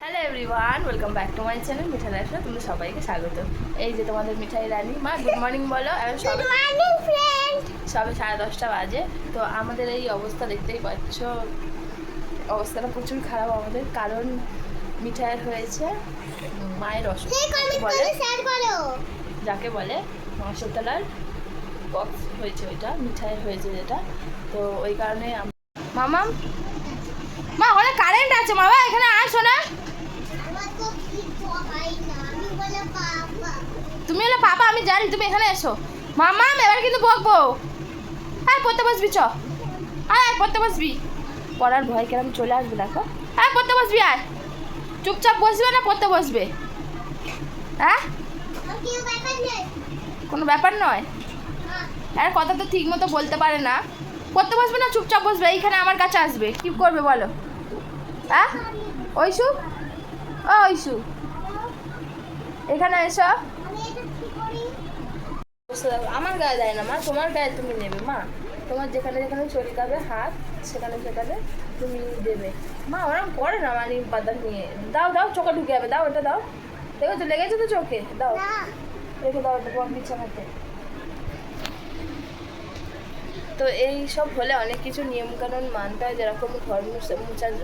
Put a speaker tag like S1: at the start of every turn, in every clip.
S1: Hello everyone welcome back to my channel মিঠাই লাইফে তোমাদের সবাইকে স্বাগত। এই যে তোমাদের মিঠাই রানী মা গুড মর্নিং বলো এখন সবে সবে সাড়ে দশটা বাজে তো আমাদের এই অবস্থা দেখতেই পাচ্ছ। অবস্থাটা প্রচুর খারাপ আমাদের কারণ মিঠাইয়ের হয়েছে মায়ের অসুখ বলে যাকে বলে মাসতলার বক্স হয়েছে ওইটা মিঠাইয়ের হয়েছে যেটা। তো ওই কারণে মামাম মা, ওখানে কারেন্ট আছে মামা, এখানে আসো না তুমি হলে পাপা, আমি জানি, তুমি এখানে এসো। মামা এবার কিন্তু বকবো। হ্যাঁ পড়তে বসবি, চ। হ্যাঁ পড়তে বসবি। পড়ার ভয় কেরম চলে আসবে, দেখো। হ্যাঁ পড়তে বসবি, আয়। চুপচাপ বসবে না, পড়তে বসবে। হ্যাঁ কোনো ব্যাপার নয়। আর, কথা তো ঠিক মতো বলতে পারে না। পড়তে বসবে না? চুপচাপ বসবে। এইখানে আমার কাছে আসবে। কি করবে বলো? হ্যাঁ? ঐশু? ও ঐশু। এখানে এসো। আমার গায়ে দেয় না মা। তোমার গায়ে তুমি নেবে মা। তোমার যেখানে যেখানে চলকাবে হাত সেখানে সেখানে তুমি দেবে। মা ওরকম করে না মানে পাতা নিয়ে। দাও দাও চোখে ঢুকে যাবে। দাও ওটা দাও। দেখো তো লেগেছে তো চোখে? দাও। রেখে দাও ওটা বিছানাতে। তো এই সব হলে অনেক কিছু নিয়মকানুন মানতে হয়, যেরকম ঘর মুছে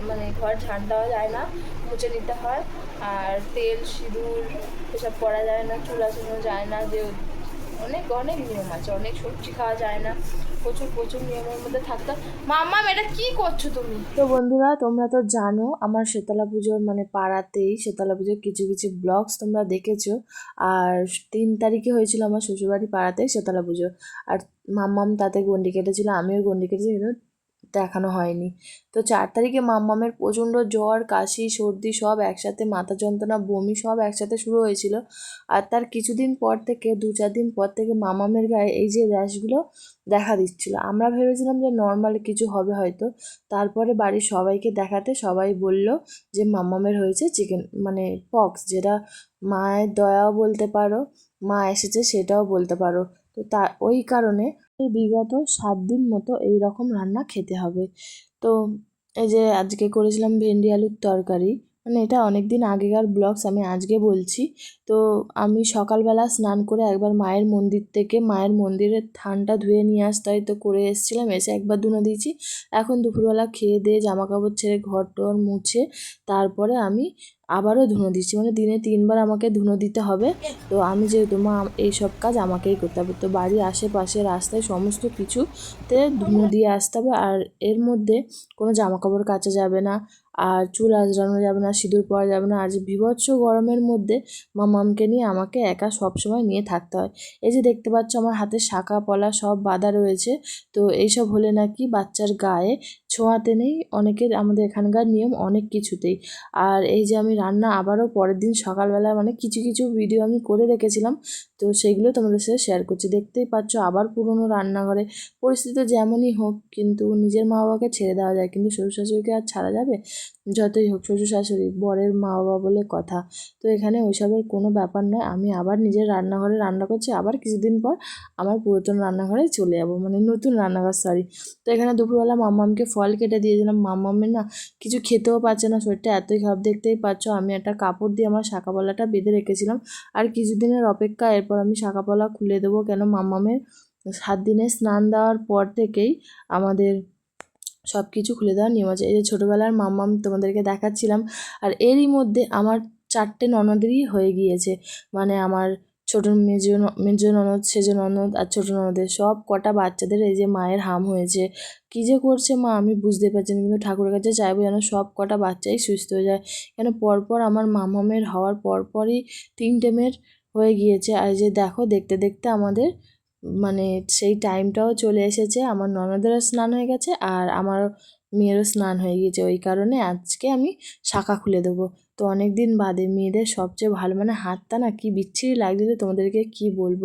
S1: মানে ঘর ঝাঁট দেওয়া যায় না, মুছে নিতে হয়। আর তেল, সিঁদুর, এসব পরা যায় না, চুল আসানো যায় না, যে অনেক অনেক নিয়ম আছে, অনেক সবজি খাওয়া যায় না। প্রচুর প্রচুর নিয়মের মধ্যে থাকতো মাম্মা, এটা কি করছ তুমি?
S2: তো বন্ধুরা, তোমরা তো জানো, আমার শীতলা পুজোর মানে পাড়াতেই শীতলা পুজোর কিছু কিছু ব্লগস তোমরা দেখেছ। আর তিন তারিখে হয়েছিল আমার শ্বশুরবাড়ি পাড়াতে শীতলা পুজো। আর মাম্মাম তাতে গন্ডি কেটেছিল, আমিও গন্ডি কেটেছি, কিন্তু দেখানো হয়নি। তো চার তারিখে মাম্মামের প্রচণ্ড জ্বর, কাশি, সর্দি সব একসাথে, মাথা যন্ত্রণা, বমি সব একসাথে শুরু হয়েছিল। আর তার কিছুদিন পর থেকে, দু চার দিন পর থেকে মামামের গায়ে এই যে র্যাশগুলো দেখা দিচ্ছিল। আমরা ভেবেছিলাম যে নর্মাল কিছু হবে হয়তো। তারপরে বাড়ির সবাইকে দেখাতে সবাই বলল যে মাম্মামের হয়েছে চিকেন মানে পক্স, যেটা মায়ের দয়াও বলতে পারো, মা এসেছে সেটাও বলতে পারো। তো তা, ওই কারণে বিগত সাত দিন মতো এই রকম রান্না খেতে হবে। তো এই যে আজকে করেছিলাম ভেন্ডি আলুর তরকারি মানে এটা অনেক দিন আগেকার ব্লগস আমি আজকে বলছি। তো আমি সকালবেলা স্নান করে একবার মায়ের মন্দির থেকে, মায়ের মন্দিরের থানটা ধুয়ে নিয়ে আসতে হয় তো করে এসেছিলাম, এসে একবার ধুনো দিয়েছি। এখন দুপুরবেলা খেয়ে দিয়ে জামা কাপড় ছেড়ে ঘর টর মুছে তারপরে আমি আবারও ধুনো দিচ্ছি। মানে দিনে তিনবার আমাকে ধুনো দিতে হবে। তো আমি যেহেতু, মা এই সব কাজ আমাকেই করতে হবে। তো বাড়ির আশেপাশে রাস্তায় সমস্ত কিছুতে ধুনো দিয়ে আসতে হবে। আর এর মধ্যে কোনো জামা কাপড় কাচা যাবে না, আর চুল আঁচড়ানো যাবে না, সিঁদুর পরা যাবে না। আর বিভৎস গরমের মধ্যে মামামকে নিয়ে আমাকে একা সবসময় নিয়ে থাকতে হয়। এই যে দেখতে পাচ্ছ, আমার হাতে শাঁখা, পলা সব বাঁধা রয়েছে। তো এইসব হলে নাকি বাচ্চার গায়ে ছোঁয়াতে নেই। অনেকের আমাদের এখানকার নিয়ম অনেক কিছুতেই। আর এই যে আমি রান্না আবারও পরের দিন সকালবেলা মানে কিছু কিছু ভিডিও আমি করে রেখেছিলাম। তো সেগুলো তোমাদের সাথে শেয়ার করছি। দেখতেই পাচ্ছ আবার পুরনো রান্নাঘরে পরিস্থিতি যেমনই হোক, কিন্তু নিজের মা বাবাকে ছেড়ে দেওয়া যায়। কিন্তু শ্বশুর শাশুড়িকে আর ছাড়া যাবে? যতই হোক শ্বশুর শাশুড়ি বরের মা বাবা বলে কথা। তো এখানে ওইসবের কোনো ব্যাপার নয়। আমি আবার নিজের রান্নাঘরে রান্না করছি। আবার কিছুদিন পর আমার পুরাতন রান্নাঘরে চলে যাব। মানে নতুন রান্নাঘর সরি তো এখানে দুপুরবেলা মাম্মামকে ফল কেটে দিয়েছিলাম। মাম্মামের না কিছু খেতেও পাচ্ছে না। শরীরটা এতই খারাপ। দেখতেই পাচ্ছ আমি একটা কাপড় দিয়ে আমার শাঁকাপালাটা বেঁধে রেখেছিলাম। আর কিছুদিনের অপেক্ষা, এরপর আমি শাঁকাপালা খুলে দেবো কেন? মাম্মামের সাত দিনে স্নান দেওয়ার পর থেকেই আমাদের সব কিছু খুলে দেওয়ার নিয়ম আছে। এই যে ছোটোবেলার মাম্মাম তোমাদেরকে দেখাচ্ছিলাম, আর এরই মধ্যে আমার চারটে ননদেরই হয়ে গিয়েছে। মানে আমার ছোটো মেজো মেজো ননদ, সেজো ননদ আর ছোটো ননদের সব কটা বাচ্চাদের এই যে মায়ের হাম হয়েছে। কী যে করছে মা আমি বুঝতে পারছি না, কিন্তু ঠাকুরের কাছে চাইব যেন সব কটা বাচ্চাই সুস্থ হয়ে যায়। কেন পরপর আমার মামামের হওয়ার পরপরই তিনটে মেয়ের হয়ে গিয়েছে। আর যে দেখো, দেখতে দেখতে আমাদের মানে সেই টাইমটাও চলে এসেছে। আমার ননদেরও স্নান হয়ে গেছে আর আমার মেয়েরও স্নান হয়ে গিয়েছে। ওই কারণে আজকে আমি শাখা খুলে দেবো। তো অনেক দিন বাদে মেয়েদের সবচেয়ে ভালো মানে হাতটা না কি বিচ্ছিরি লাগছে তো তোমাদেরকে কি বলব?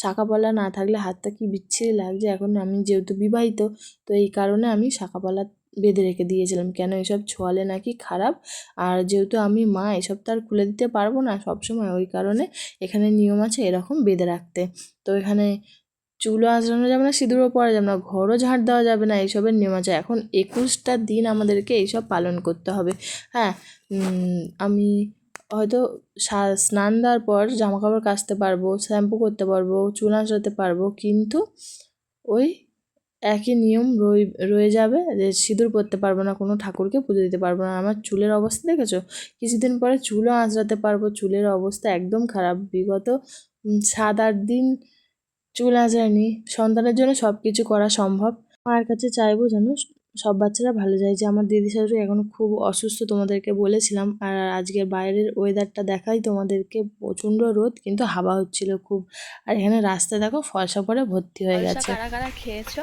S2: শাখাপলা না থাকলে হাতটা কি বিচ্ছিরি লাগছে? এখন আমি যেহেতু বিবাহিত, তো এই কারণে আমি শাখাপলা বেঁধে রেখে দিয়েছিলাম। কেন এসব ছোঁয়ালে নাকি খারাপ? আর যেহেতু আমি মা, এসব তো আর খুলে দিতে পারব না সবসময়। ওই কারণে এখানে নিয়ম আছে এরকম বেঁধে রাখতে। তো এখানে চুলও আঁচড়ানো যাবে না, সিঁদুরও পরা যাবে না, ঘরও ঝাঁট দেওয়া যাবে না, এইসবের নিয়ম আছে। এখন একুশটা দিন আমাদেরকে এইসব পালন করতে হবে। হ্যাঁ আমি হয়তো স্নান দেওয়ার পর জামা কাপড় কাচতে পারব, শ্যাম্পু করতে পারব, চুল আঁচড়াতে পারব, কিন্তু ওই একই নিয়ম রয়ে রয়ে যাবে যে সিঁদুর পরতে পারব না, কোনো ঠাকুরকে পুজো দিতে পারব না। আমার চুলের অবস্থা দেখেছ? কিছুদিন পরে চুলও আঁচড়াতে পারব, চুলের অবস্থা একদম খারাপ। বিগত সাত, আট দিন চুল আঁচড়ানি সন্তানের জন্য সব কিছু করা সম্ভব। মার কাছে চাইব যেন সব বাচ্চারা ভালো যায়। যে আমার দিদি শাশুড়ি এখন খুব অসুস্থ তোমাদেরকে বলেছিলাম আর আজকে বাইরের ওয়েদারটা দেখাই তোমাদেরকে। প্রচণ্ড রোদ কিন্তু হাওয়া হচ্ছিল খুব। আর এখানে রাস্তা দেখো ফলসা পরে ভর্তি হয়ে গেছে।
S1: কারা কারা খেয়েছো?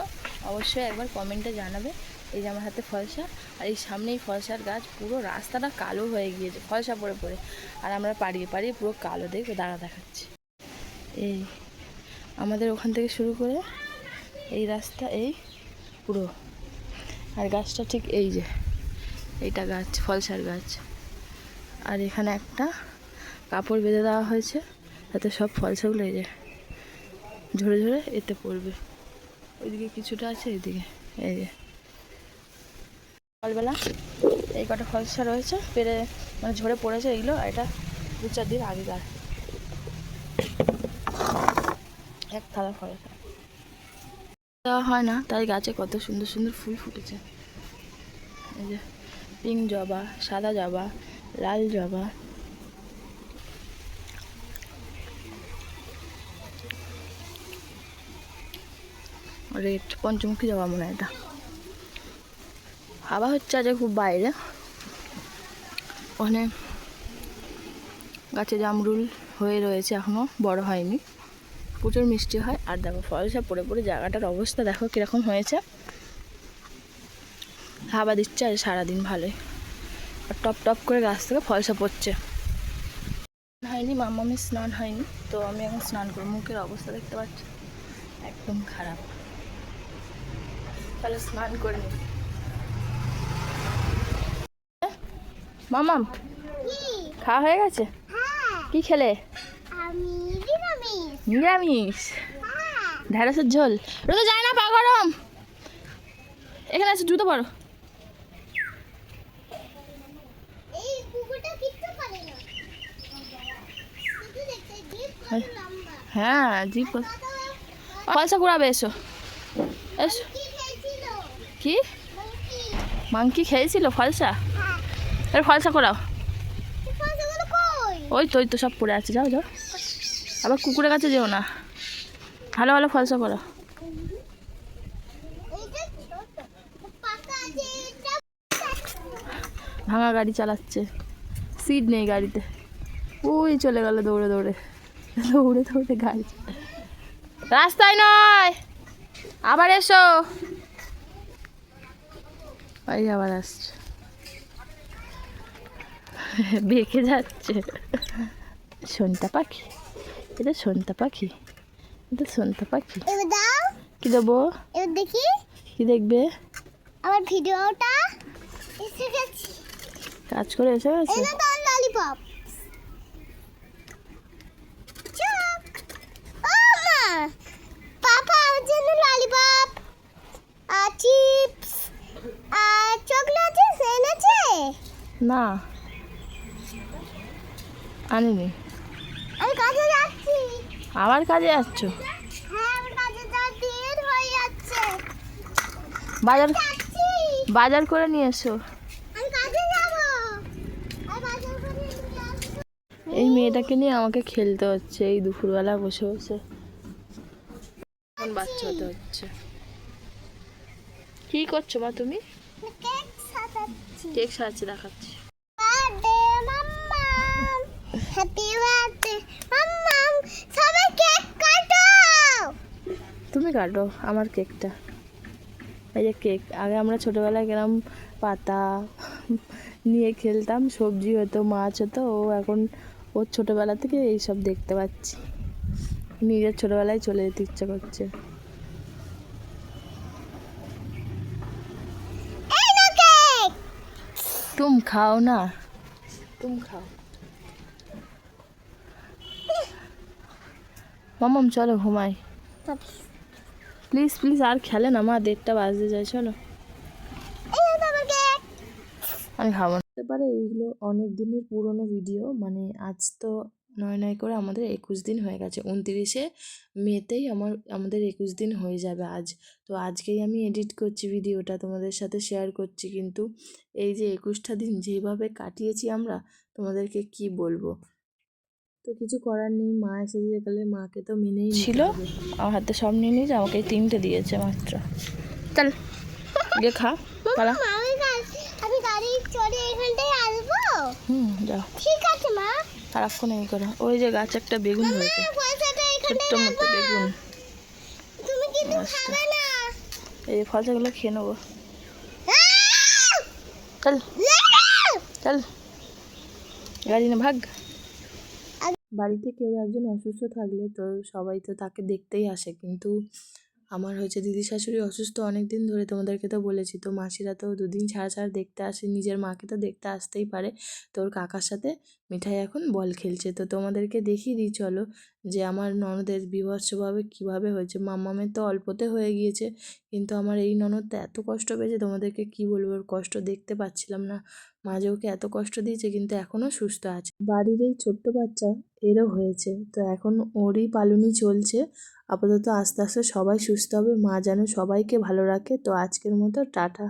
S1: অবশ্যই একবার কমেন্টে জানাবে। এই যে আমার হাতে ফলসা আর এই সামনেই ফলসার গাছ। পুরো রাস্তাটা কালো হয়ে গিয়েছে ফলসা পড়ে পড়ে। আর আমরা পাড়িয়ে পাড়িয়ে পুরো কালো দেখবে দাঁড়া দেখাচ্ছি। এই আমাদের ওখান থেকে শুরু করে এই রাস্তা, এই পুরো। আর গাছটা ঠিক এই যে, এইটা গাছ, ফলসার গাছ। আর এখানে একটা কাপড় বেঁধে দেওয়া হয়েছে, তাতে সব ফলসাগুলো এই যে ঝরে ঝরে এতে পড়বে। ওইদিকে কিছুটা আছে এইদিকে এই যে। সকালবেলা এই কটা ফলসা রয়েছে, পেরে মানে ঝরে পড়েছে এইগুলো আর এটা দু চার দিন আগেকার এক থালা ফলসা দেওয়া হয় না তাই গাছে কত সুন্দর সুন্দর ফুল ফুটেছে। এই যে, পিঙ্ক জবা, সাদা জবা, লাল জবা। রেড, পঞ্চমুখী জবা মনে হয় এটা। হাওয়া হচ্ছে আজ খুব বাইরে। ওখানে গাছে জামরুল হয়ে রয়েছে এখনও, বড় হয়নি। প্রচুর মিষ্টি হয়। আর দেখো ফলসা পড়ে পড়ে জায়গাটার অবস্থা দেখো কীরকম হয়েছে। হাওয়া দিচ্ছে আর সারাদিন ভালোই। আর টপ টপ করে গাছ থেকে ফলসা পড়ছে। হয়নি মামামের স্নান হয়নি তো আমি এখন স্নান করব। মুখের অবস্থা দেখতে পাচ্ছি? একদম খারাপ। তাহলে স্নান করে নি। মামাম খাওয়া হয়ে গেছে? কি খেলে?
S3: আমি নিরামিষ। হ্যাঁ
S1: ঢেঁড়সের ঝোল। রোদে যায় না পা গরম। এখানে আছে জুতো পরো
S3: লম্বা
S1: হ্যাঁ জিপ পয়সা কুড়াবে এসো। এসো।
S3: কি?
S1: মাংকি খেয়েছিল ফলসা?
S3: হ্যাঁ।
S1: এর ফলসা করাও ওই তো ওই তো সব পড়ে আছে যাও যাও। আবার কুকুরের কাছে যেও না। ভালো ভালো ফলসা করো ভাঙা গাড়ি চালাচ্ছে। সিট নেই গাড়িতে। ওই চলে গেল দৌড়ে দৌড়ে। দৌড়ে দৌড়ে গাড়ি রাস্তায় নয়! আবার এসো! এই আবার আসছে। বেঁকে যাচ্ছে। সন্তা পাখি। এটা সন্তা পাখি। এটা সন্তা পাখি। কি দেবো?
S3: দেখি।
S1: কি দেখবে?
S3: আমার ভিডিওটা এসে গেছে।
S1: কাজ করে এসে গেছে।
S3: এটা তো ললিপপ পাপা আমার জন্য ললিপপ আর চিপস আর চকলেট এনেছে?
S1: না। আনিনি।
S3: আমি কাজে যাচ্ছি।
S1: আবার কাজে যাচ্ছ?
S3: হ্যাঁ
S1: বাজার বাজার করে নিয়ে এসো। এই মেয়েটাকে নিয়ে আমাকে খেলতে হচ্ছে এই দুপুরবেলা বসে বসে। এখন বাচ্চা হতে হচ্ছে। কি করছ মা তুমি?
S3: কেক সাজাচ্ছি।
S1: দেখাচ্ছি।
S3: হ্যাপি বার্থডে মাম্মাম সবাই কেক কাটো
S1: তুমি কাটো আমার কেকটা। এই যে কেক আগে আমরা ছোটোবেলায় গেলাম পাতা নিয়ে খেলতাম সবজি হতো মাছ হতো ও এখন ওর ছোটোবেলা থেকে এইসব দেখতে পাচ্ছি। নিজের ছোটোবেলায় চলে যেতে ইচ্ছে করছে। তুম খাও না। তুম খাও। মামাম চলো ঘুমাই। প্লিজ প্লিজ আর খেলে না মা দেড়টা বাজতে যায় চলো। আমি খাব না।
S2: পারে এইগুলো অনেক দিনের পুরনো ভিডিও মানে আজ তো নয় নয় করে আমাদের একুশ দিন হয়ে গেছে। উনতিরিশে মেতেই আমার আমাদের একুশ দিন হয়ে যাবে আজ। তো আজকেই আমি এডিট করছি ভিডিওটা তোমাদের সাথে শেয়ার করছি। কিন্তু এই যে একুশটা দিন যেভাবে কাটিয়েছি আমরা তোমাদেরকে কি বলব? তো কিছু করার নেই মা এসে যে গেলে মাকে তো মেনেই
S1: ছিল। আমার হাতে সব নিয়ে নিয়েছে আমাকে তিনটে দিয়েছে মাত্র। চল। গিয়ে খা পালা।
S3: আমি গাড়ি চড়ে এখানটায় আসব?
S1: হুম যাও।
S3: ঠিক আছে মা।
S1: সারাক্ষণ এই করো। ওই যে গাছে একটা বেগুন হয়েছে। ছোট্ট মতো বেগুন।
S3: তুমি কিন্তু খাবে না।
S1: এই ফলসাগুলো খেয়ে নেব! চল। চল। গাড়ি না ভাগ।
S2: বাড়িতে কেউ একজন অসুস্থ থাকলে তো সবাই তো তাকে দেখতেই আসে। কিন্তু আমার হয়েছে দিদি শাশুড়ি অসুস্থ অনেক দিন ধরে, তোমাদেরকে তো বলেছি, তো মাসিরা তো দুদিন ছাড়া ছাড়া দেখতে আসে, নিজের মাকে তো দেখতে আসতেই পারে। তো ওর কাকার সাথে মিঠাই এখন বল খেলছে। তো তোমাদেরকে দেখিয়ে দিই, চলো, যে আমার ননদের বিভৎসভাবে কীভাবে হয়েছে। মাম্মামের তো অল্পতে হয়ে গিয়েছে, কিন্তু আমার এই ননদটা এত কষ্ট পেয়েছে, তোমাদেরকে কি বলব? কষ্ট দেখতে পাচ্ছিলাম না। মাঝে ওকে এত কষ্ট দিয়েছে, কিন্তু এখনও সুস্থ আছে। বাড়ির এই ছোট্ট বাচ্চা এরও হয়েছে, তো এখন ওরই পালনই চলছে। আপাতত আস্তে আস্তে সবাই সুস্থ হবে, মা যেন সবাইকে ভালো রাখে। তো আজকের মতো টাটা।